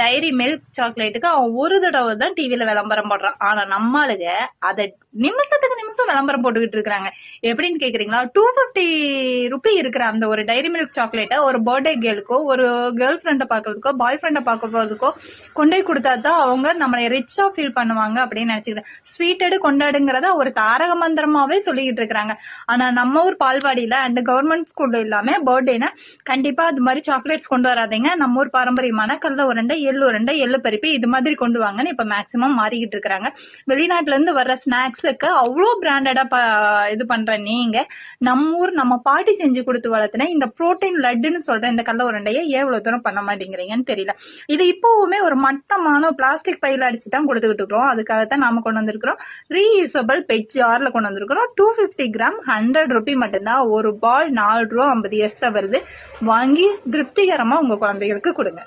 Diary milk சாக்லேட்டுக்கு அவன் ஒரு தடவை தான் டிவியில விளம்பரம் போடுறான். ஆனா நம்மளுங்க அதை நிமிஷத்துக்கு நிமிஷம் விளம்பரம் போட்டுக்கிட்டு இருக்கிறாங்க. எப்படின்னு கேக்குறீங்களா? டூ பிப்டி ருபி இருக்கிற அந்த ஒரு டைரி மில்க் சாக்லேட்டை ஒரு பர்த்டே கேர்ளுக்கோ ஒரு கேர்ள் ஃப்ரெண்டை பார்க்கறதுக்கோ பாய் ஃப்ரெண்டை பார்க்க போறதுக்கோ கொண்டு போய் கொடுத்தா தான் அவங்க நம்மளை ரிச்சா ஃபீல் பண்ணுவாங்க அப்படின்னு நினச்சிக்கிறேன் ஸ்வீட்டடு கொண்டாடுங்கிறத ஒரு தாரக மந்திரமாவே சொல்லிக்கிட்டு இருக்கிறாங்க. ஆனா நம்ம ஊர் பால்வாடியில அண்ட் கவர்மெண்ட் ஸ்கூல்ல இல்லாம பர்த்டேனா கண்டிப்பா அது மாதிரி சாக்லேட்ஸ் கொண்டு வராதீங்க. நம்ம ஊர் பாரம்பரியமான ரெண்டு உருண்டை எள்ளு உருண்டை எள்ளு பருப்பு இது மாதிரி கொண்டு வாங்கன்னு இப்ப மேக்சிமம் மாறிக்கிட்டு இருக்கிறாங்க. வெளிநாட்டுல இருந்து வர்ற ஸ்நாக்ஸுக்கு அவ்வளோ பிராண்டடா இது பண்ற நீங்க நம்ம ஊர் நம்ம பாட்டி செஞ்சு கொடுத்து வளர்த்துன இந்த புரோட்டீன் லட்டுன்னு சொல்ற இந்த கடல உருண்டையை எவ்வளவு தூரம் பண்ண மாட்டேங்கிறீங்கன்னு தெரியல. இது இப்போவுமே ஒரு மட்டமான பிளாஸ்டிக் பையில அடிச்சு தான் கொடுத்துக்கிட்டு இருக்கோம் அதுக்காகத்தான் நாம கொண்டு வந்திருக்கிறோம். ரீயூசபிள் பெட் ஜார்ல கொண்டு வந்திருக்கிறோம். Two fifty gram hundred rupee மட்டும்தான். ஒரு பால் நாலு ரூபா ஐம்பது எஸ்ட்ரா வருது. வாங்கி திருப்திகரமா உங்க குழந்தைகளுக்கு கொடுங்க.